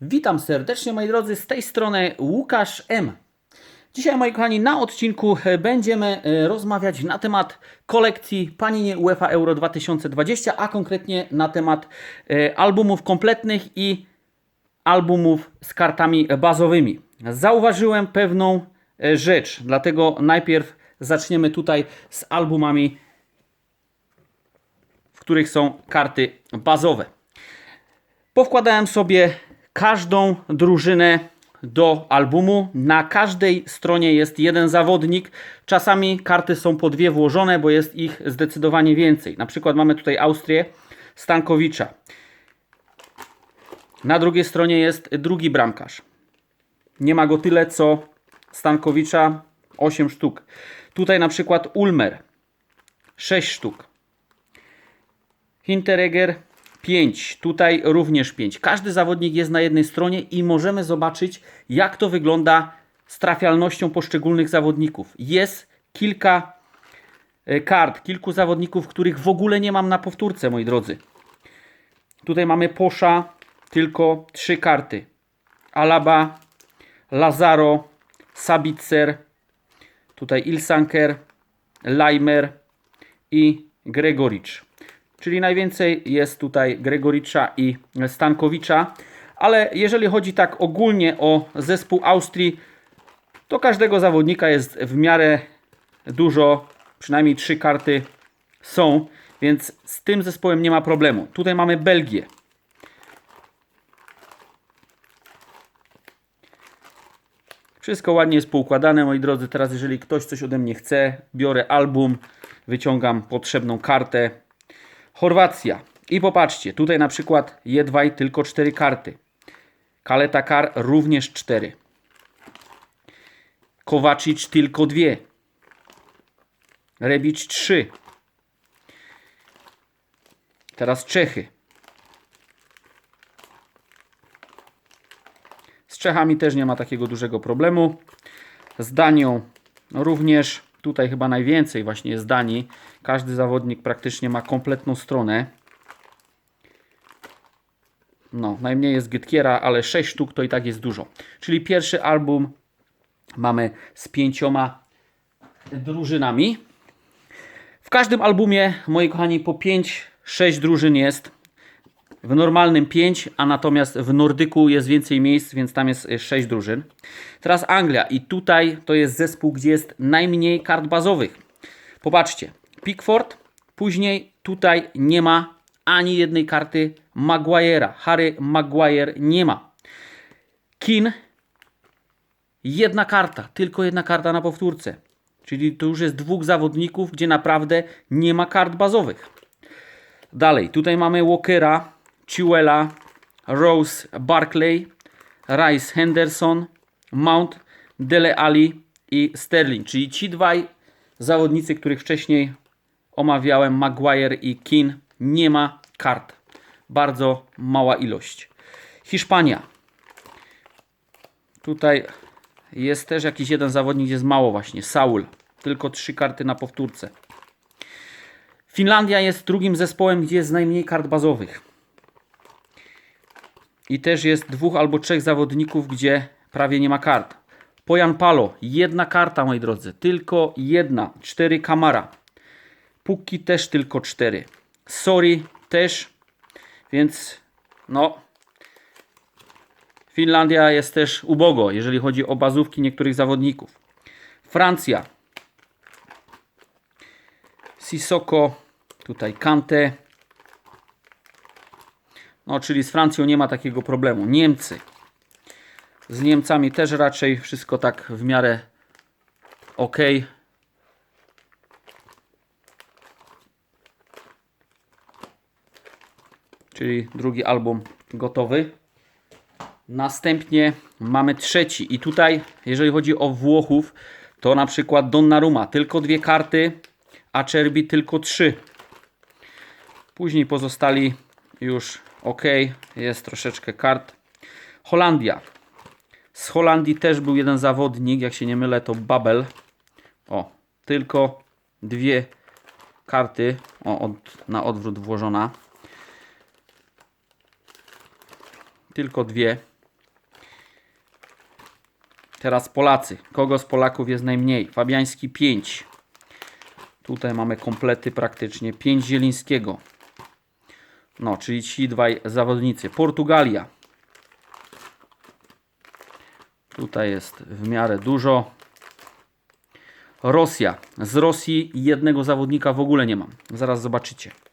Witam serdecznie moi drodzy, z tej strony Łukasz M. Dzisiaj moi kochani na odcinku będziemy e, rozmawiać na temat kolekcji Panini UEFA Euro 2020, a konkretnie na temat e, albumów kompletnych i albumów z kartami bazowymi. Zauważyłem pewną e, rzecz, dlatego najpierw zaczniemy tutaj z albumami, w których są karty bazowe. Powkładałem sobie każdą drużynę do albumu. Na każdej stronie jest jeden zawodnik. Czasami karty są po dwie włożone, bo jest ich zdecydowanie więcej. Na przykład mamy tutaj Austrię Stankowicza. Na drugiej stronie jest drugi bramkarz. Nie ma go tyle co Stankowicza 8 sztuk. Tutaj na przykład Ulmer 6 sztuk. Hinteregger 5, tutaj również 5. Każdy zawodnik jest na jednej stronie i możemy zobaczyć, jak to wygląda z trafialnością poszczególnych zawodników. Jest kilka e, kart, kilku zawodników, których w ogóle nie mam na powtórce, moi drodzy. Tutaj mamy Posza, tylko 3 karty. Alaba, Lazaro, Sabitzer, tutaj Ilsanker, Leimer i Gregoricz. Czyli najwięcej jest tutaj Gregoricza i Stankowicza. Ale jeżeli chodzi tak ogólnie o zespół Austrii, to każdego zawodnika jest w miarę dużo, przynajmniej trzy karty są, więc z tym zespołem nie ma problemu. Tutaj mamy Belgię. Wszystko ładnie jest poukładane, moi drodzy. Teraz, jeżeli ktoś coś ode mnie chce, biorę album, wyciągam potrzebną kartę, Chorwacja. I popatrzcie, tutaj na przykład Jedwaj tylko 4 karty. Kaleta Kar również 4. Kowacic tylko 2. Rebic 3. Teraz Czechy. Z Czechami też nie ma takiego dużego problemu. Z Danią również tutaj chyba najwięcej właśnie jest Danii. Każdy zawodnik praktycznie ma kompletną stronę. No, najmniej jest Gytkiera, ale 6 sztuk to i tak jest dużo. Czyli pierwszy album mamy z pięcioma drużynami. W każdym albumie, moi kochani, po 5-6 drużyn jest. W normalnym 5, a natomiast w Nordyku jest więcej miejsc, więc tam jest 6 drużyn. Teraz Anglia i tutaj to jest zespół, gdzie jest najmniej kart bazowych. Popatrzcie, Pickford, później tutaj nie ma ani jednej karty Maguire'a. Harry Maguire nie ma. Kin, jedna karta, tylko jedna karta na powtórce. Czyli to już jest dwóch zawodników, gdzie naprawdę nie ma kart bazowych. Dalej, tutaj mamy Walkera, Chilwella, Rose Barkley, Rice Henderson, Mount, Dele Ali i Sterling. Czyli ci dwaj zawodnicy, których wcześniej omawiałem, Maguire i Keane, nie ma kart. Bardzo mała ilość. Hiszpania. Tutaj jest też jakiś jeden zawodnik, gdzie jest mało właśnie. Saul. Tylko trzy karty na powtórce. Finlandia jest drugim zespołem, gdzie jest najmniej kart bazowych. I też jest dwóch albo trzech zawodników, gdzie prawie nie ma kart. Pojan Palo, jedna karta, moi drodzy. Tylko jedna. Cztery Kamara. Pukki też tylko cztery. Sorry też. Więc no. Finlandia jest też ubogo, jeżeli chodzi o bazówki niektórych zawodników. Francja. Sissoko. Tutaj Kante. No, czyli z Francją nie ma takiego problemu. Niemcy. Z Niemcami też raczej wszystko tak w miarę ok. Czyli drugi album gotowy. Następnie mamy trzeci i tutaj, jeżeli chodzi o Włochów, to na przykład Donnarumma tylko dwie karty, a Czerbi tylko trzy. Później pozostali już ok, jest troszeczkę kart. Holandia. Z Holandii też był jeden zawodnik, jak się nie mylę, to Babel. O, tylko dwie karty o, od, na odwrót włożona. Tylko dwie. Teraz Polacy. Kogo z Polaków jest najmniej? Fabiański 5. Tutaj mamy komplety praktycznie. 5 Zielińskiego. No, czyli ci dwaj zawodnicy. Portugalia. Tutaj jest w miarę dużo. Rosja. Z Rosji jednego zawodnika w ogóle nie mam. Zaraz zobaczycie.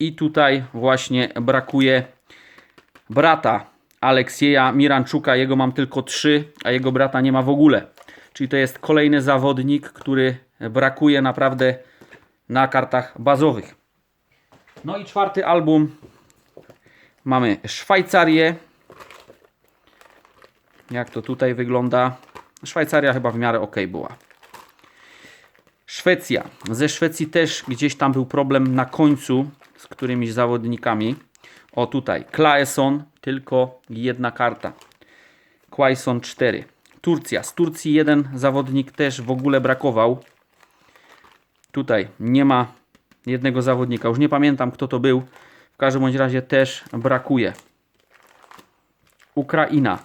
I tutaj właśnie brakuje brata Aleksieja Miranczuka. Jego mam tylko 3, a jego brata nie ma w ogóle. Czyli to jest kolejny zawodnik, który brakuje naprawdę na kartach bazowych. No i czwarty album. Mamy Szwajcarię. Jak to tutaj wygląda? Szwajcaria chyba w miarę ok była. Szwecja. Ze Szwecji też gdzieś tam był problem na końcu z którymiś zawodnikami. O tutaj, Klaeson, tylko jedna karta. Quaison 4. Turcja. Z Turcji jeden zawodnik też w ogóle brakował. Tutaj nie ma jednego zawodnika. Już nie pamiętam kto to był. W każdym bądź razie też brakuje. Ukraina.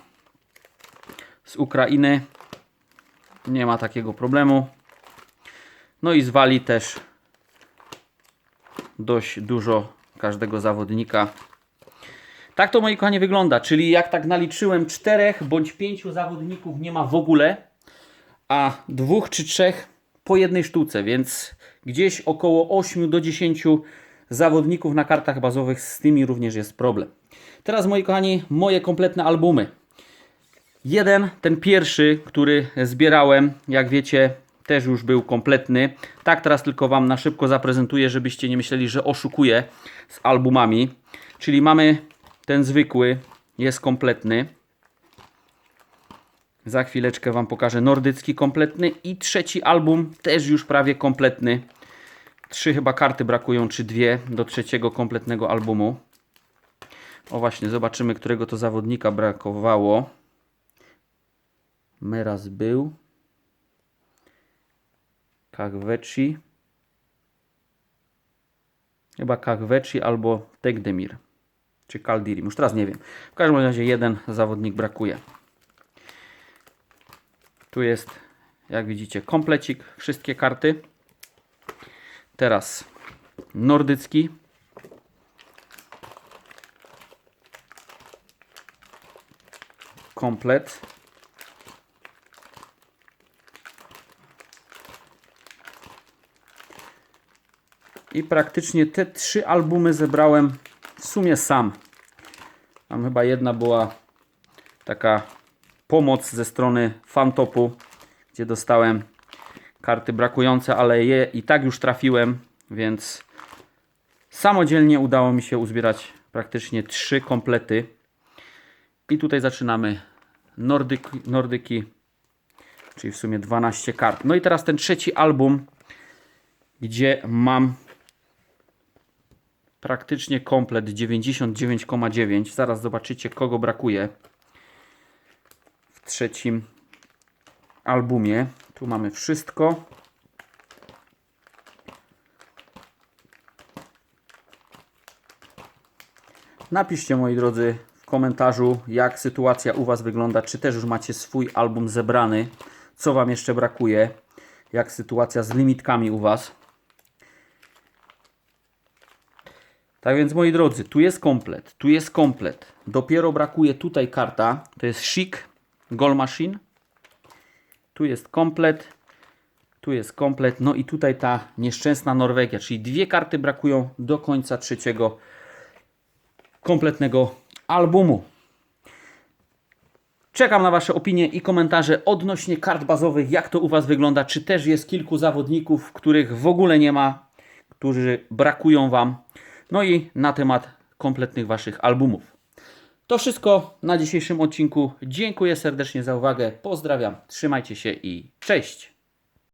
Z Ukrainy nie ma takiego problemu. No i z Walii też dość dużo każdego zawodnika. Tak to moi kochani wygląda, czyli jak tak naliczyłem czterech bądź pięciu zawodników nie ma w ogóle, a dwóch czy trzech po jednej sztuce, więc gdzieś około 8 do 10 zawodników na kartach bazowych, z tymi również jest problem. Teraz moi kochani, moje kompletne albumy. Jeden, ten pierwszy, który zbierałem, jak wiecie, też już był kompletny. Tak, teraz tylko Wam na szybko zaprezentuję, żebyście nie myśleli, że oszukuję z albumami. Czyli mamy ten zwykły, jest kompletny. Za chwileczkę Wam pokażę nordycki kompletny i trzeci album też już prawie kompletny. Trzy chyba karty brakują, czy dwie do trzeciego kompletnego albumu. O właśnie, zobaczymy, którego to zawodnika brakowało. Meraz był. Kagweci. Chyba Kagweci albo Tegdemir. Czy Kaldirim. Już teraz nie wiem. W każdym razie jeden zawodnik brakuje. Tu jest, jak widzicie, komplecik. Wszystkie karty. Teraz nordycki. Komplet. I praktycznie te trzy albumy zebrałem w sumie sam. Tam chyba jedna była taka pomoc ze strony Fantopu, gdzie dostałem karty brakujące, ale je i tak już trafiłem, więc samodzielnie udało mi się uzbierać praktycznie trzy komplety. I tutaj zaczynamy Nordyki, Nordyki czyli w sumie 12 kart. No i teraz ten trzeci album, gdzie mam praktycznie komplet 99,9. Zaraz zobaczycie kogo brakuje w trzecim albumie. Tu mamy wszystko. Napiszcie moi drodzy w komentarzu jak sytuacja u Was wygląda, czy też już macie swój album zebrany, co Wam jeszcze brakuje, jak sytuacja z limitkami u Was. Tak więc moi drodzy, tu jest komplet, tu jest komplet. Dopiero brakuje tutaj karta, to jest Chic Goal Machine. Tu jest komplet, tu jest komplet, no i tutaj ta nieszczęsna Norwegia, czyli dwie karty brakują do końca trzeciego kompletnego albumu. Czekam na Wasze opinie i komentarze odnośnie kart bazowych, jak to u Was wygląda, czy też jest kilku zawodników, których w ogóle nie ma, którzy brakują Wam. No i na temat kompletnych Waszych albumów. To wszystko na dzisiejszym odcinku. Dziękuję serdecznie za uwagę. Pozdrawiam, trzymajcie się i cześć!